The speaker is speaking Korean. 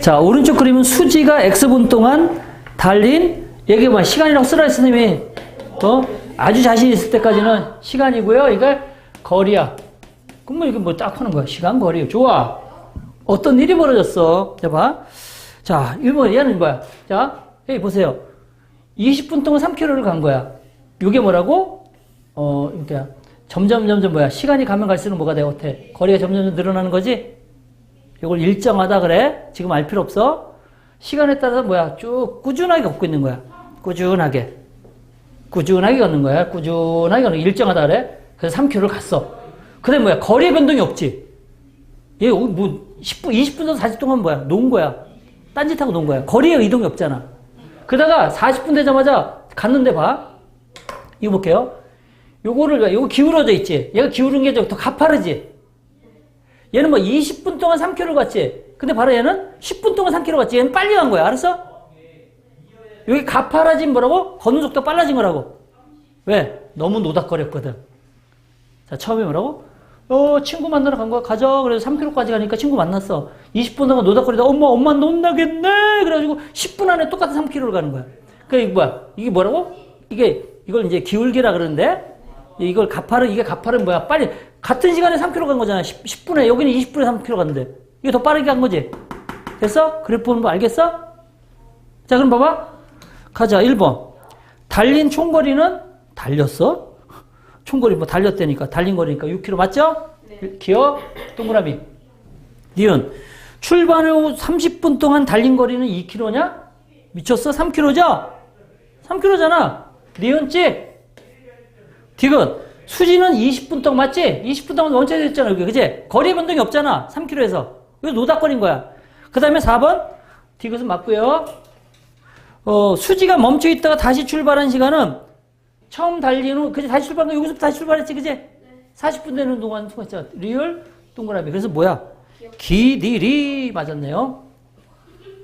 자, 오른쪽 그림은 수지가 X분 동안 달린, 뭐, 시간이라고 쓰라 했으님이, 어? 아주 자신 있을 때까지는 시간이고요. 이게 거리야. 그럼 뭐 이게 뭐 딱 하는 거야. 시간, 거리. 좋아. 어떤 일이 벌어졌어. 자, 봐. 자, 1번, 얘는 뭐야? 자, 여기 보세요. 20분 동안 3km를 간 거야. 이게 뭐라고? 어, 이렇게 점점, 점점 뭐야? 시간이 가면 갈수록 뭐가 돼? 어때? 거리가 점점 점 늘어나는 거지? 이걸 일정하다 그래? 지금 알 필요 없어? 시간에 따라서 뭐야? 쭉 꾸준하게 걷고 있는 거야. 꾸준하게. 꾸준하게 걷는 거야. 꾸준하게 걷는 거야. 일정하다 그래? 그래서 3km를 갔어. 그 다음에 뭐야? 거리의 변동이 없지. 얘, 뭐, 10분, 20분, 40분 동안 뭐야? 논 거야. 딴짓하고 논 거야. 거리의 이동이 없잖아. 그러다가 40분 되자마자 갔는데 봐. 이거 볼게요. 요거를, 요거 기울어져 있지. 얘가 기울은 게 더 가파르지. 얘는 뭐 20분 동안 3km 갔지. 근데 바로 얘는 10분 동안 3km 갔지. 얘는 빨리 간 거야. 알았어? 여기 가파라진 뭐라고? 걷는 속도가 빨라진 거라고. 왜? 너무 노닥거렸거든. 자, 처음에 뭐라고? 어, 친구 만나러 간 거야. 가자. 그래서 3km까지 가니까 친구 만났어. 20분 동안 노닥거리다 엄마, 엄마 논다겠네. 그래가지고 10분 안에 똑같은 3km를 가는 거야. 그게 뭐야? 이게 뭐라고? 이게, 이걸 이제 기울기라 그러는데, 이걸 가파르, 이게 가파르는 뭐야? 빨리, 같은 시간에 3km 간 거잖아. 10, 분에 여기는 20분에 3km 갔는데. 이게 더 빠르게 간 거지? 됐어? 그래프 보는 거 알겠어? 자, 그럼 봐봐. 가자. 1번. 달린 총거리는 달렸어? 총거리 뭐 달렸다니까. 달린 거리니까 6km 맞죠? 네. 기억, 동그라미. 니은. 출발 후 30분 동안 달린 거리는 2km냐? 미쳤어? 3km죠? 3km잖아. 니은 찍. 디귿. 수지는 20분 동안 맞지? 20분 동안 원체 됐잖아. 여기. 그지? 거리 변동이 없잖아. 3km에서. 이거 노닥거린 거야. 그 다음에 4번. 디귿은 맞고요. 어, 수지가 멈춰 있다가 다시 출발한 시간은 처음 달린 후, 그지? 다시 출발한 거 여기서 다시 출발했지, 그지? 40분 되는 동안 통했잖아. 리얼 동그라미. 그래서 뭐야? 기디리 맞았네요.